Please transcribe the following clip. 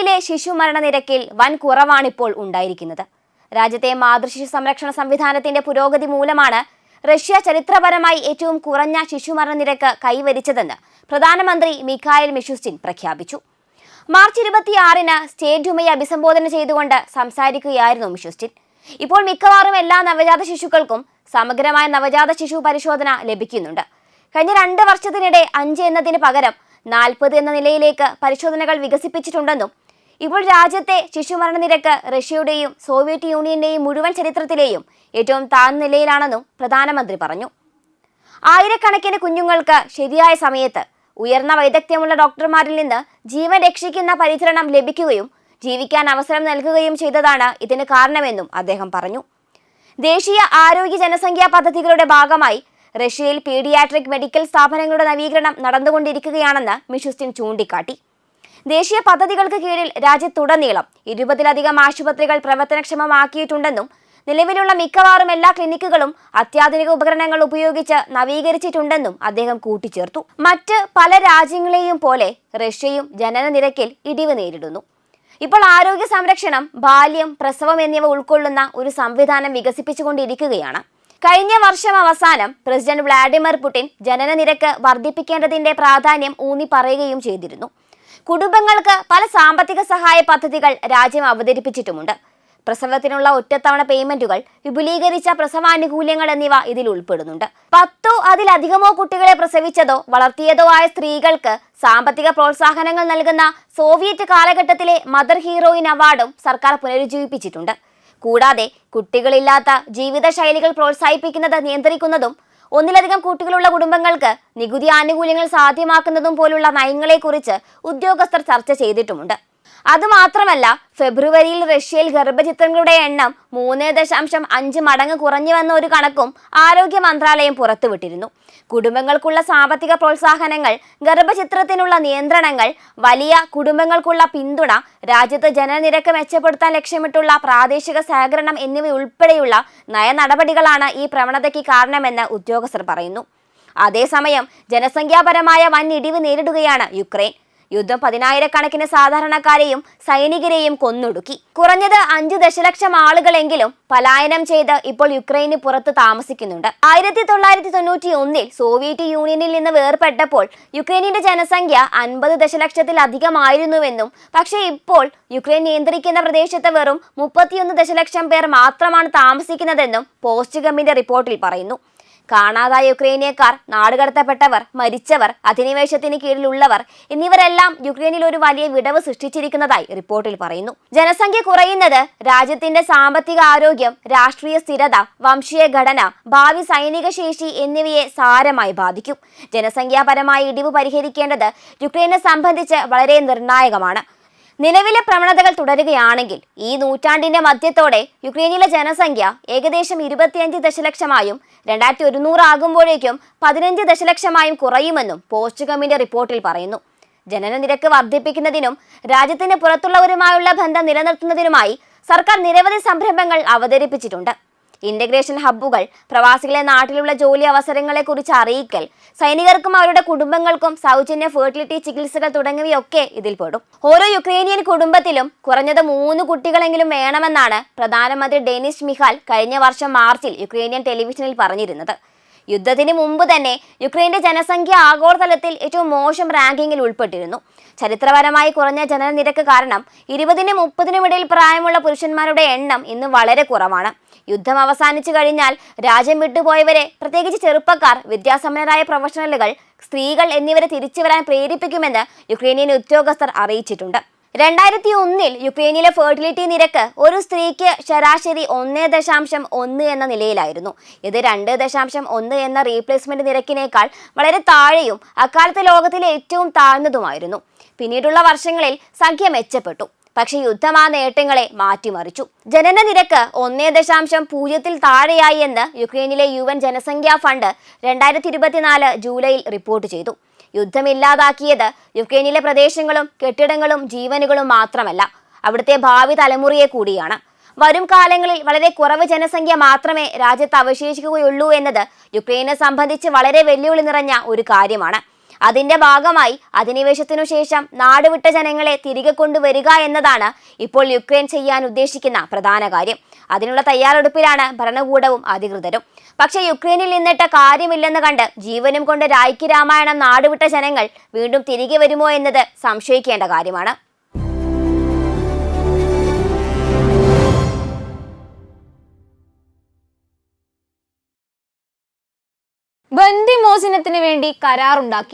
റഷ്യയിലെ ശിശു മരണനിരക്കിൽ വൻ കുറവാണിപ്പോൾ ഉണ്ടായിരിക്കുന്നത്. രാജ്യത്തെ മാതൃശിശു സംരക്ഷണ സംവിധാനത്തിന്റെ പുരോഗതി മൂലമാണ് റഷ്യ ചരിത്രപരമായി ഏറ്റവും കുറഞ്ഞ ശിശുമരണനിരക്ക് കൈവരിച്ചതെന്ന് പ്രധാനമന്ത്രി മിഖായൽ മിഷുസ്റ്റിൻ പ്രഖ്യാപിച്ചു. മാർച്ച് ഇരുപത്തിയാറിന് സ്റ്റേറ്റ് ഡുമയെ അഭിസംബോധന ചെയ്തുകൊണ്ട് സംസാരിക്കുകയായിരുന്നു മിഷുസ്റ്റിൻ. ഇപ്പോൾ മിക്കവാറും എല്ലാ നവജാത ശിശുക്കൾക്കും സമഗ്രമായ നവജാത ശിശു പരിശോധന ലഭിക്കുന്നുണ്ട്. കഴിഞ്ഞ രണ്ട് വർഷത്തിനിടെ അഞ്ച് എന്നതിന് പകരം നാൽപ്പത് എന്ന നിലയിലേക്ക് പരിശോധനകൾ വികസിപ്പിച്ചിട്ടുണ്ടെന്നും ഇപ്പോൾ രാജ്യത്തെ ശിശുമരണ നിരക്ക് റഷ്യയുടെയും സോവിയറ്റ് യൂണിയന്റെയും മുഴുവൻ ചരിത്രത്തിലെയും ഏറ്റവും താഴ്ന്ന നിലയിലാണെന്നും പ്രധാനമന്ത്രി പറഞ്ഞു. ആയിരക്കണക്കിന് കുഞ്ഞുങ്ങൾക്ക് ശരിയായ സമയത്ത് ഉയർന്ന വൈദഗ്ധ്യമുള്ള ഡോക്ടർമാരിൽ നിന്ന് ജീവൻ രക്ഷിക്കുന്ന പരിചരണം ലഭിക്കുകയും ജീവിക്കാൻ അവസരം നൽകുകയും ചെയ്തതാണ് ഇതിന് കാരണമെന്നും അദ്ദേഹം പറഞ്ഞു. ദേശീയ ആരോഗ്യ ജനസംഖ്യാ പദ്ധതികളുടെ ഭാഗമായി റഷ്യയിൽ പീഡിയാട്രിക് മെഡിക്കൽ സ്ഥാപനങ്ങളുടെ നവീകരണം നടന്നുകൊണ്ടിരിക്കുകയാണെന്ന് മിഷുസ്റ്റിൻ ചൂണ്ടിക്കാട്ടി. ദേശീയ പദ്ധതികൾക്ക് കീഴിൽ രാജ്യത്തുടനീളം ഇരുപതിലധികം ആശുപത്രികൾ പ്രവർത്തനക്ഷമമാക്കിയിട്ടുണ്ടെന്നും നിലവിലുള്ള മിക്കവാറും എല്ലാ ക്ലിനിക്കുകളും അത്യാധുനിക ഉപകരണങ്ങൾ ഉപയോഗിച്ച് നവീകരിച്ചിട്ടുണ്ടെന്നും അദ്ദേഹം കൂട്ടിച്ചേർത്തു. മറ്റ് പല രാജ്യങ്ങളെയും പോലെ റഷ്യയും ജനന നിരക്കിൽ ഇടിവ് നേരിടുന്നു. ഇപ്പോൾ ആരോഗ്യ സംരക്ഷണം ബാല്യം പ്രസവം എന്നിവ ഉൾക്കൊള്ളുന്ന ഒരു സംവിധാനം വികസിപ്പിച്ചുകൊണ്ടിരിക്കുകയാണ്. കഴിഞ്ഞ വർഷം അവസാനം പ്രസിഡന്റ് വ്ളാഡിമിർ പുടിൻ ജനന നിരക്ക് വർദ്ധിപ്പിക്കേണ്ടതിന്റെ പ്രാധാന്യം ഊന്നി പറയുകയും ചെയ്തിരുന്നു. കുടുംബങ്ങൾക്ക് പല സാമ്പത്തിക സഹായ പദ്ധതികൾ രാജ്യം അവതരിപ്പിച്ചിട്ടുമുണ്ട്. പ്രസവത്തിനുള്ള ഒറ്റത്തവണ പേയ്മെന്റുകൾ വിപുലീകരിച്ച പ്രസവാനുകൂല്യങ്ങൾ എന്നിവ ഇതിൽ ഉൾപ്പെടുന്നുണ്ട്. പത്തോ അതിലധികമോ കുട്ടികളെ പ്രസവിച്ചതോ വളർത്തിയതോ ആയ സ്ത്രീകൾക്ക് സാമ്പത്തിക പ്രോത്സാഹനങ്ങൾ നൽകുന്ന സോവിയറ്റ് കാലഘട്ടത്തിലെ മദർ ഹീറോയിൻ അവാർഡും സർക്കാർ പുനരുജ്ജീവിപ്പിച്ചിട്ടുണ്ട്. കൂടാതെ കുട്ടികളില്ലാത്ത ജീവിതശൈലികൾ പ്രോത്സാഹിപ്പിക്കുന്നത് നിയന്ത്രിക്കുന്നതും ഒന്നിലധികം കുട്ടികളുള്ള കുടുംബങ്ങൾക്ക് നികുതി ആനുകൂല്യങ്ങൾ സാധ്യമാക്കുന്നതും പോലുള്ള നയങ്ങളെക്കുറിച്ച് ഉദ്യോഗസ്ഥർ ചർച്ച ചെയ്തിട്ടുമുണ്ട്. അതുമാത്രമല്ല ഫെബ്രുവരിയിൽ റഷ്യയിൽ ഗർഭചിത്രങ്ങളുടെ എണ്ണം മൂന്ന് ദശാംശം അഞ്ച് മടങ്ങ് കുറഞ്ഞുവെന്ന ഒരു കണക്കും ആരോഗ്യ മന്ത്രാലയം പുറത്തുവിട്ടിരുന്നു. കുടുംബങ്ങൾക്കുള്ള സാമ്പത്തിക പ്രോത്സാഹനങ്ങൾ ഗർഭചിത്രത്തിനുള്ള നിയന്ത്രണങ്ങൾ വലിയ കുടുംബങ്ങൾക്കുള്ള പിന്തുണ രാജ്യത്ത് ജനനിരക്ക് മെച്ചപ്പെടുത്താൻ ലക്ഷ്യമിട്ടുള്ള പ്രാദേശിക സഹകരണം എന്നിവയുൾപ്പെടെയുള്ള നയനടപടികളാണ് ഈ പ്രവണതയ്ക്ക് കാരണമെന്ന് ഉദ്യോഗസ്ഥർ പറയുന്നു. അതേസമയം ജനസംഖ്യാപരമായ വൻ ഇടിവ് നേരിടുകയാണ് യുക്രൈൻ. യുദ്ധം പതിനായിരക്കണക്കിന് സാധാരണക്കാരെയും സൈനികരെയും കൊന്നൊടുക്കി. കുറഞ്ഞത് അഞ്ചു ദശലക്ഷം ആളുകളെങ്കിലും പലായനം ചെയ്ത് ഇപ്പോൾ യുക്രൈന് പുറത്ത് താമസിക്കുന്നുണ്ട്. ആയിരത്തി തൊള്ളായിരത്തി തൊണ്ണൂറ്റി ഒന്നിൽ സോവിയറ്റ് യൂണിയനിൽ നിന്ന് വേർപെട്ടപ്പോൾ യുക്രൈനിന്റെ ജനസംഖ്യ അൻപത് ദശലക്ഷത്തിലധികമായിരുന്നുവെന്നും പക്ഷേ ഇപ്പോൾ യുക്രൈൻ നിയന്ത്രിക്കുന്ന പ്രദേശത്ത് വെറും മുപ്പത്തിയൊന്ന് ദശലക്ഷം പേർ മാത്രമാണ് താമസിക്കുന്നതെന്നും പോസ്റ്റ് കമ്മിന്റെ റിപ്പോർട്ടിൽ പറയുന്നു. കാണാതായ യുക്രൈനിയക്കാർ നാടുകടത്തപ്പെട്ടവർ മരിച്ചവർ അധിനിവേശത്തിന് കീഴിലുള്ളവർ എന്നിവരെല്ലാം യുക്രൈനിൽ ഒരു വലിയ വിടവ് സൃഷ്ടിച്ചിരിക്കുന്നതായി റിപ്പോർട്ടിൽ പറയുന്നു. ജനസംഖ്യ കുറയുന്നത് രാജ്യത്തിന്റെ സാമ്പത്തിക ആരോഗ്യം രാഷ്ട്രീയ സ്ഥിരത വംശീയ ഘടന ഭാവി സൈനിക ശേഷി എന്നിവയെ സാരമായി ബാധിക്കും. ജനസംഖ്യാപരമായ ഇടിവ് പരിഹരിക്കേണ്ടത് യുക്രൈനെ സംബന്ധിച്ച് വളരെ നിർണായകമാണ്. നിലവിലെ പ്രവണതകൾ തുടരുകയാണെങ്കിൽ ഈ നൂറ്റാണ്ടിന്റെ മധ്യത്തോടെ യുക്രൈനിലെ ജനസംഖ്യ ഏകദേശം ഇരുപത്തിയഞ്ച് ദശലക്ഷമായും രണ്ടായിരത്തി ഒരുന്നൂറ് ആകുമ്പോഴേക്കും പതിനഞ്ച് ദശലക്ഷമായും കുറയുമെന്നും പോസ്റ്റുകമ്മിന്റെ റിപ്പോർട്ടിൽ പറയുന്നു. ജനന നിരക്ക് വർദ്ധിപ്പിക്കുന്നതിനും രാജ്യത്തിന് പുറത്തുള്ളവരുമായുള്ള ബന്ധം നിലനിർത്തുന്നതിനുമായി സർക്കാർ നിരവധി സംരംഭങ്ങൾ അവതരിപ്പിച്ചിട്ടുണ്ട്. ഇന്റഗ്രേഷൻ ഹബ്ബുകൾ പ്രവാസികളെ നാട്ടിലുള്ള ജോലി അവസരങ്ങളെക്കുറിച്ച് അറിയിക്കൽ സൈനികർക്കും അവരുടെ കുടുംബങ്ങൾക്കും സൗജന്യ ഫെർട്ടിലിറ്റി ചികിത്സകൾ തുടങ്ങിയവയൊക്കെ ഇതിൽപ്പെടും ഓരോ യുക്രൈനിയൻ കുടുംബത്തിലും കുറഞ്ഞത് മൂന്ന് കുട്ടികളെങ്കിലും വേണമെന്നാണ് പ്രധാനമന്ത്രി ഡെനിസ് മിഹാൽ കഴിഞ്ഞ വർഷം മാർച്ചിൽ യുക്രൈനിയൻ ടെലിവിഷനിൽ പറഞ്ഞിരുന്നത്. യുദ്ധത്തിന് മുമ്പ് തന്നെ യുക്രൈന്റെ ജനസംഖ്യ ആഗോളതലത്തിൽ ഏറ്റവും മോശം റാങ്കിങ്ങിൽ ഉൾപ്പെട്ടിരുന്നു. ചരിത്രപരമായി കുറഞ്ഞ ജനനിരക്ക് കാരണം ഇരുപതിനും മുപ്പതിനും ഇടയിൽ പ്രായമുള്ള പുരുഷന്മാരുടെ എണ്ണം ഇന്ന് വളരെ കുറവാണ്. യുദ്ധം അവസാനിച്ചു കഴിഞ്ഞാൽ രാജ്യം വിട്ടുപോയവരെ പ്രത്യേകിച്ച് ചെറുപ്പക്കാർ വിദ്യാസമ്പന്നരായ പ്രൊഫഷണലുകൾ സ്ത്രീകൾ എന്നിവരെ തിരിച്ചു വരാൻ പ്രേരിപ്പിക്കുമെന്ന് യുക്രൈനിയൻ ഉദ്യോഗസ്ഥർ അറിയിച്ചിട്ടുണ്ട്. രണ്ടായിരത്തി ഒന്നിൽ യുക്രൈനിലെ ഫെർട്ടിലിറ്റി നിരക്ക് ഒരു സ്ത്രീക്ക് ശരാശരി ഒന്ന് ദശാംശം ഒന്ന് എന്ന നിലയിലായിരുന്നു. ഇത് രണ്ട് ദശാംശം ഒന്ന് എന്ന റീപ്ലേസ്മെന്റ് നിരക്കിനേക്കാൾ വളരെ താഴെയും അക്കാലത്തെ ലോകത്തിലെ ഏറ്റവും താഴ്ന്നതുമായിരുന്നു. പിന്നീടുള്ള വർഷങ്ങളിൽ സംഖ്യ മെച്ചപ്പെട്ടു. പക്ഷെ യുദ്ധം ആ നേട്ടങ്ങളെ മാറ്റിമറിച്ചു. ജനന നിരക്ക് ഒന്നേ ദശാംശം പൂജ്യത്തിൽ താഴെയായി എന്ന് യുക്രൈനിലെ യു എൻ ജനസംഖ്യാ ഫണ്ട് രണ്ടായിരത്തി ഇരുപത്തിനാല് ജൂലൈയിൽ റിപ്പോർട്ട് ചെയ്തു. യുദ്ധമില്ലാതാക്കിയത് യുക്രൈനിലെ പ്രദേശങ്ങളും കെട്ടിടങ്ങളും ജീവനുകളും മാത്രമല്ല അവിടുത്തെ ഭാവി തലമുറയെ കൂടിയാണ്. വരും കാലങ്ങളിൽ വളരെ കുറവ് ജനസംഖ്യ മാത്രമേ രാജ്യത്ത് അവശേഷിക്കുകയുള്ളൂ എന്നത് യുക്രൈനെ സംബന്ധിച്ച് വളരെ വെല്ലുവിളി നിറഞ്ഞ ഒരു കാര്യമാണ്. അതിന്റെ ഭാഗമായി അധിനിവേശത്തിനു ശേഷം നാടുവിട്ട ജനങ്ങളെ തിരികെ കൊണ്ടുവരിക എന്നതാണ് ഇപ്പോൾ യുക്രൈൻ ചെയ്യാൻ ഉദ്ദേശിക്കുന്ന പ്രധാന കാര്യം. അതിനുള്ള തയ്യാറെടുപ്പിലാണ് ഭരണകൂടവും അധികൃതരും. പക്ഷേ യുക്രൈനിൽ നിന്നിട്ട് കാര്യമില്ലെന്ന് കണ്ട് ജീവനും കൊണ്ട് രാമായണം നാടുവിട്ട ജനങ്ങൾ വീണ്ടും തിരികെ വരുമോ എന്നത് സംശയിക്കേണ്ട കാര്യമാണ്. ബന്ദിമോചനത്തിന് വേണ്ടി കരാറുണ്ടാക്കി.